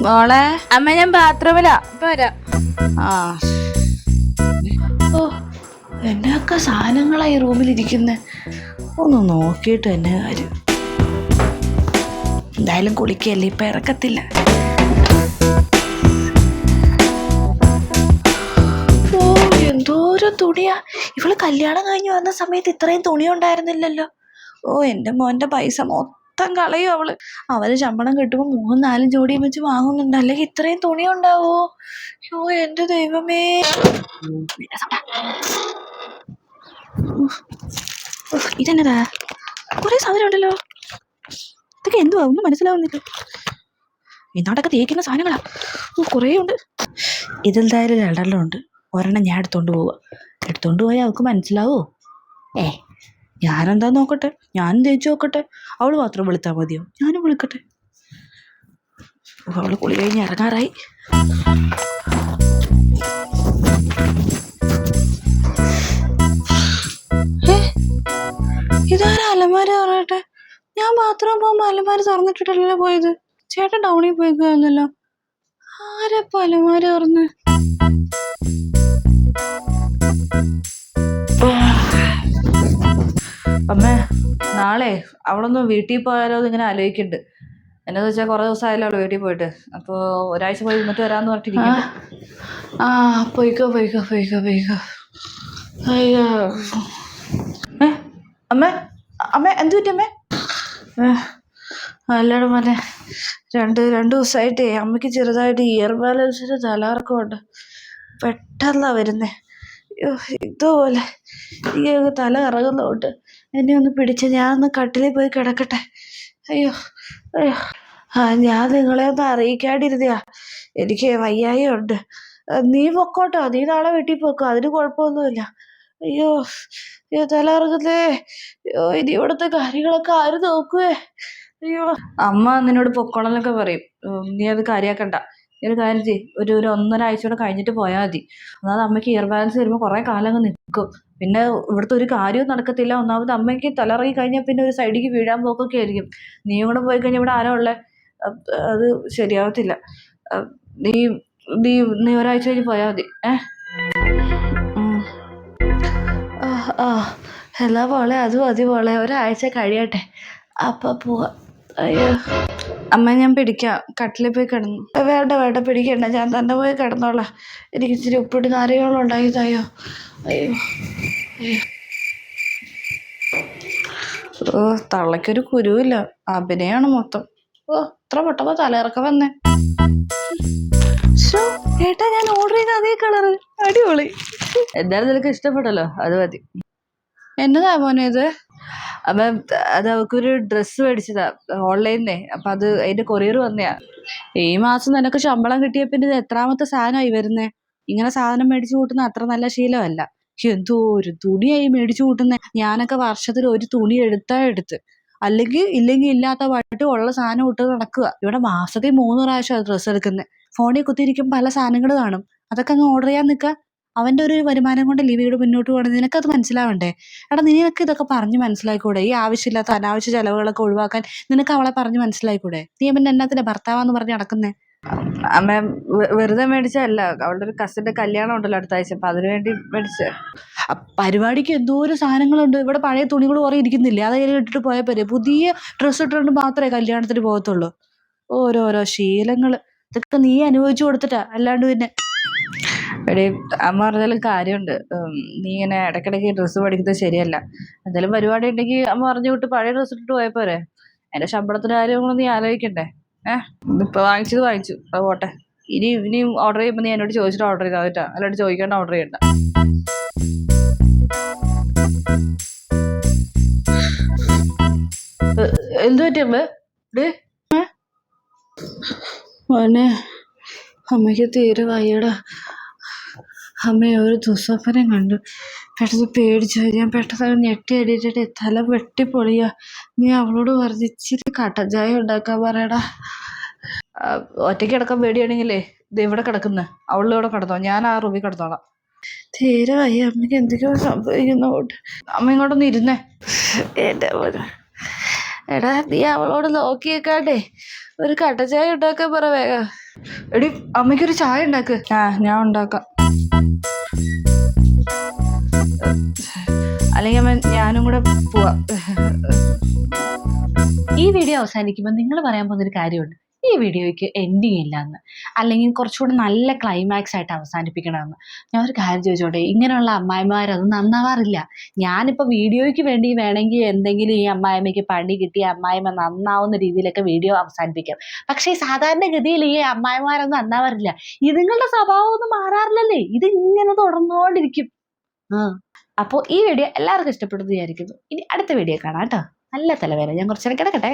മോളെ? അമ്മ ഞാൻ ബാത്റൂമിലാ. വരാം. ആ. ഓ എന്നൊക്കെ സാധനങ്ങളായി റൂമിലിരിക്കുന്നെ. ഒന്ന് നോക്കിയിട്ട് തന്നെ കാര്യം. എന്തായാലും കുളിക്കല്ലേ ഇപ്പൊ ഇറക്കത്തില്ല. ഓ എന്തോരം തുണിയാ. ഇവൾ കല്യാണം കഴിഞ്ഞ് വന്ന സമയത്ത് ഇത്രയും തുണി ഉണ്ടായിരുന്നില്ലല്ലോ ഓ എന്റെ മോന്റെ പൈസ മൊത്തം കളയും അവൾ. അവന് ശമ്പളം കിട്ടുമ്പോൾ മൂന്നും നാലും ജോഡിയും വെച്ച് വാങ്ങുന്നുണ്ട്. അല്ലെങ്കിൽ ഇത്രയും തുണി ഉണ്ടാവോ? അയ്യോ എന്റെ ദൈവമേ. ഇതെന്നതാ? കുറെ സാധനം ഉണ്ടല്ലോ. ഇതൊക്കെ എന്തുവാ? ഒന്നും മനസ്സിലാവുന്നില്ല. എന്നോടൊക്കെ തേക്കുന്ന സാധനങ്ങളാ. ഓ കുറേ ഉണ്ട്. ഇതെന്തായാലും രണ്ടെണ്ണം ഉണ്ട് ഒരെണ്ണം ഞാൻ എടുത്തോണ്ട് പോവുക എടുത്തോണ്ട് പോയാൽ അവൾക്ക് മനസ്സിലാവോ? ഏ ഞാനെന്താ നോക്കട്ടെ? ഞാനും തേച്ച് നോക്കട്ടെ. അവൾ മാത്രം വിളിത്താൽ മതിയോ? ഞാനും വിളിക്കട്ടെ. അവൾ കുളി കഴിഞ്ഞ് ഇറങ്ങാറായി. ഇതൊരു അലമാര പറയട്ടെ ഞാൻ ബാത്റൂം പോകുമ്പോ അലമാര തുറന്നിട്ടിട്ടല്ലോ പോയത്? ചേട്ടൻ ടൗണിൽ പോയിക്കാന്നല്ലോ ആരപ്പോ അലമാര തുറന്ന്? അമ്മേ നാളെ അവളൊന്ന് വീട്ടിൽ പോയാലോ ഇങ്ങനെ ആലോചിക്കുന്നുണ്ട് എന്നാന്ന് വെച്ചാൽ കുറേ ദിവസമായല്ലോ അവൾ വീട്ടിൽ പോയിട്ട്. അപ്പോൾ ഒരാഴ്ച പോയി നിന്നിട്ട് വരാമെന്ന് പറഞ്ഞിട്ടില്ല ആ പോയിക്കോ പോയിക്കോ പോയിക്കോ പോയിക്കോ. അയ്യോ. ഏ അമ്മ അമ്മ എന്ത് പറ്റി അമ്മേ? അല്ലട മോനെ രണ്ട് രണ്ട് ദിവസമായിട്ടേ അമ്മയ്ക്ക് ചെറുതായിട്ട് ഇയർ ബാലൻസിന് തലകറക്കമുണ്ട് പെട്ടെന്നാ വരുന്നേ. ഇതുപോലെ ഈ തല കറങ്ങുന്നതുകൊണ്ട് എന്നെ ഒന്ന് പിടിച്ച് ഞാൻ ഒന്ന് കട്ടിലിൽ പോയി കിടക്കട്ടെ. അയ്യോ അയ്യോ. ആ ഞാൻ നിങ്ങളെ ഒന്ന് അറിയിക്കാണ്ടിരുന്നയാ. എനിക്ക് വയ്യായി ഉണ്ട്. നീ പൊക്കോട്ടോ. നീ നാളെ വീട്ടിൽ പോക്കോ. അതിന് കുഴപ്പമൊന്നുമില്ല. അയ്യോ അയ്യോ തല കറങ്ങുന്നേ അയ്യോ ഇനി ഇവിടുത്തെ കാര്യങ്ങളൊക്കെ ആര് നോക്കുവേ? അയ്യോ. അമ്മ നിന്നോട് പൊക്കോളന്നൊക്കെ പറയും. നീ അത് കാര്യാക്കണ്ട. ഒരു കാര്യം ഒരു ഒരു ഒന്നര കൂടെ കഴിഞ്ഞിട്ട് പോയാൽ മതി. ഒന്നാമത് അമ്മയ്ക്ക് ഇയർ ബാലൻസ് വരുമ്പോൾ കുറേ കാലം അങ്ങ് നിൽക്കും പിന്നെ ഇവിടുത്തെ ഒരു കാര്യവും നടക്കത്തില്ല. ഒന്നാമത് അമ്മയ്ക്ക് തലറങ്ങി കഴിഞ്ഞാൽ പിന്നെ ഒരു സൈഡിലേക്ക് വീഴാൻ പോക്കൊക്കെ ആയിരിക്കും. നീയും കൂടെ പോയി കഴിഞ്ഞാൽ ഇവിടെ ആരോ ഉള്ളത് അത് ശരിയാവത്തില്ല. നീ നീ നീ ഒരാഴ്ച കഴിഞ്ഞ് പോയാൽ മതി. ഏ. ആ എന്നാ പോളെ അത് മതി പോളെ ഒരാഴ്ച കഴിയട്ടെ. അപ്പം പോവാം. അയ്യോ. അമ്മ ഞാൻ പിടിക്കാം. കട്ടിലിൽ പോയി കിടന്നു. വേണ്ട വേണ്ട പിടിക്കണ്ട. ഞാൻ തന്നെ പോയി കിടന്നോളാം. എനിക്ക് ഇച്ചിരി ഉപ്പിട്ട് നാരകളും ഉണ്ടായിതായോ തായോ അയ്യോ അയ്യോ. ഓ തള്ളയ്ക്കൊരു കുരുവില്ല. അഭിനയാണ് മൊത്തം. ഓ ഇത്ര പെട്ടെന്ന് തലയിറക്കം വന്നേ. ഏട്ടാ ഞാൻ ഓർഡർ ചെയ്ത അതേ കളറ് അടിപൊളി. എന്തായാലും നിനക്ക് ഇഷ്ടപ്പെട്ടല്ലോ. അത് മതി. എന്നതാ മോനെ ഇത്? അപ്പൊ അത് അവൾക്കൊരു ഡ്രസ്സ് മേടിച്ചതാ ഓൺലൈനിന്നേ അപ്പൊ അത് അതിന്റെ കൊറിയർ വന്നയാ ഈ മാസം നിനക്ക് ശമ്പളം കിട്ടിയ പിന്നെ ഇത് എത്രാമത്തെ സാധനമായി വരുന്നേ? ഇങ്ങനെ സാധനം മേടിച്ചു കൂട്ടുന്ന അത്ര നല്ല ശീലമല്ല. എന്തോ ഒരു തുണിയായി മേടിച്ചു കൂട്ടുന്നേ? ഞാനൊക്കെ വർഷത്തിൽ ഒരു തുണി എടുത്താ എടുത്ത്. അല്ലെങ്കിൽ ഇല്ലെങ്കിൽ ഇല്ലാത്ത പാട്ട് ഉള്ള സാധനം ഇട്ട് നടക്കുക. ഇവിടെ മാസത്തിൽ മൂന്ന് പ്രാവശ്യം ഡ്രസ്സ് എടുക്കുന്നേ. ഫോണിൽ കുത്തിയിരിക്കും പല സാധനങ്ങൾ കാണും. അതൊക്കെ അങ്ങ് ഓർഡർ ചെയ്യാൻ നിൽക്കുക അവന്റെ ഒരു വരുമാനം കൊണ്ട് ഈ വീട് മുന്നോട്ട് പോകണം നിനക്കത് മനസ്സിലാവണ്ടേ? എടാ നിനക്ക് ഇതൊക്കെ പറഞ്ഞ് മനസ്സിലായിക്കൂടെ? ഈ ആവശ്യമില്ലാത്ത അനാവശ്യ ചെലവുകളൊക്കെ ഒഴിവാക്കാൻ നിനക്ക് അവളെ പറഞ്ഞ് മനസ്സിലായിക്കൂടെ? നീ പിന്നെ എന്നാത്തിന്റെ ഭർത്താവാന്ന് പറഞ്ഞ് നടക്കുന്നേ? അമ്മ വെറുതെ മേടിച്ചല്ല അവളുടെ ഒരു കസിന്റെ കല്യാണം ഉണ്ടല്ലോ അടുത്ത ആഴ്ച. അപ്പൊ അതിനു വേണ്ടി മേടിച്ച പരിപാടിക്ക് എന്തോ എന്തോരം സാധനങ്ങളുണ്ട്. ഇവിടെ പഴയ തുണികൾ കുറെ ഇരിക്കുന്നില്ലേ? അതെ ഇട്ടിട്ട് പോയാൽ പോരെ. പുതിയ ഡ്രസ്സ് ഇട്ടുകൊണ്ട് മാത്രമേ കല്യാണത്തിന് പോകത്തുള്ളൂ. ഓരോരോ ശീലങ്ങൾ ഇതൊക്കെ നീ അനുഭവിച്ചു കൊടുത്തിട്ടാ. അല്ലാണ്ട് പിന്നെ എടീ അമ്മ പറഞ്ഞാലും കാര്യമുണ്ട്. നീ ഇങ്ങനെ ഇടയ്ക്കിടയ്ക്ക് ഡ്രസ്സ് പഠിക്കുന്നത് ശരിയല്ല. എന്തെങ്കിലും പരിപാടി ഉണ്ടെങ്കിൽ അമ്മ പറഞ്ഞു വിട്ട് പഴയ ഡ്രസ്സ് ഇട്ടിട്ട് പോയാൽ പോരെ. എന്റെ ശമ്പളത്തിന്റെ കാര്യങ്ങളും നീ ആലോചിക്കണ്ടേ. ഏഹ് ഇപ്പൊ വാങ്ങിച്ചത് വാങ്ങിച്ചു. അത് പോട്ടെ. ഇനി ഇനി ഓർഡർ ചെയ്യുമ്പോൾ നീ എന്നോട് ചോദിച്ചിട്ട് ഓർഡർ ചെയ്താൽ കേട്ടോ അല്ലാണ്ട് ചോദിക്കാണ്ട് ഓർഡർ ചെയ്യണ്ട. എന്ത് പറ്റി അമ്മ? ഡേ മോനെ അമ്മയ്ക്ക് തീരെ വയ്യടാ. അമ്മ ഒരു ദുസ്വപ്നം കണ്ടു. പെട്ടെന്ന് പേടിച്ചു. ഞാൻ പെട്ടെന്ന് ഞെട്ടി അടിയിട്ടിട്ട് തല വെട്ടിപ്പൊളിയാ. നീ അവളോട് പറഞ്ഞ് ഇച്ചിരി കട്ടൻ ചായ ഉണ്ടാക്കാൻ പറയടാ. ഒറ്റയ്ക്ക് കിടക്കാൻ പേടിയാണെങ്കിലേ ഇത് ഇവിടെ കിടക്കുന്ന. അവളുടെ ഇവിടെ കിടന്നോ. ഞാൻ ആ റൂമിൽ കിടന്നോളാം. തീരെ വയ്യ അമ്മയ്ക്ക് എന്തൊക്കെയോ സംഭവിക്കുന്നോട്ട് അമ്മ ഇങ്ങോട്ടൊന്ന് ഇരുന്നേ. എന്റെ എടാ നീ അവളോട് നോക്കിയേക്കാണ്ടേ. ഒരു കട്ടൻ ചായ ഉണ്ടാക്കാൻ പറ വേഗം. എടി അമ്മയ്ക്കൊരു ചായ ഉണ്ടാക്ക്. ആ ഞാൻ ഉണ്ടാക്കാം. അല്ലെങ്കിൽ ഞാനും കൂടെ പോവാ. ഈ വീഡിയോ അവസാനിക്കുമ്പോൾ നിങ്ങൾ പറയാൻ പോകുന്ന ഒരു കാര്യമുണ്ട്. ഈ വീഡിയോയ്ക്ക് എൻഡിങ് ഇല്ല എന്ന് അല്ലെങ്കിൽ കുറച്ചുകൂടി നല്ല ക്ലൈമാക്സ് ആയിട്ട് അവസാനിപ്പിക്കണമെന്ന്. ഞാൻ ഒരു കാര്യം ചോദിച്ചോട്ടെ ഇങ്ങനെയുള്ള അമ്മായിമാരത് നന്നാവാറില്ല. ഞാനിപ്പോൾ വീഡിയോയ്ക്ക് വേണ്ടി വേണമെങ്കിൽ എന്തെങ്കിലും ഈ അമ്മായിമ്മയ്ക്ക് പണി കിട്ടി അമ്മായിമ്മ നന്നാവുന്ന രീതിയിലൊക്കെ വീഡിയോ അവസാനിപ്പിക്കാം. പക്ഷേ സാധാരണഗതിയിൽ ഈ അമ്മായിമാരൊന്നും നന്നാവാറില്ല. ഇതുങ്ങളുടെ സ്വഭാവം ഒന്നും മാറാറില്ലല്ലേ? ഇത് ഇങ്ങനെ തുടർന്നുകൊണ്ടിരിക്കും. ആ. അപ്പോൾ ഈ വീഡിയോ എല്ലാവർക്കും ഇഷ്ടപ്പെടുന്നു വിചാരിക്കുന്നു. ഇനി അടുത്ത വീഡിയോ കാണാം കേട്ടോ. നല്ല തലവേദന. ഞാൻ കുറച്ചേരം കിടക്കട്ടെ.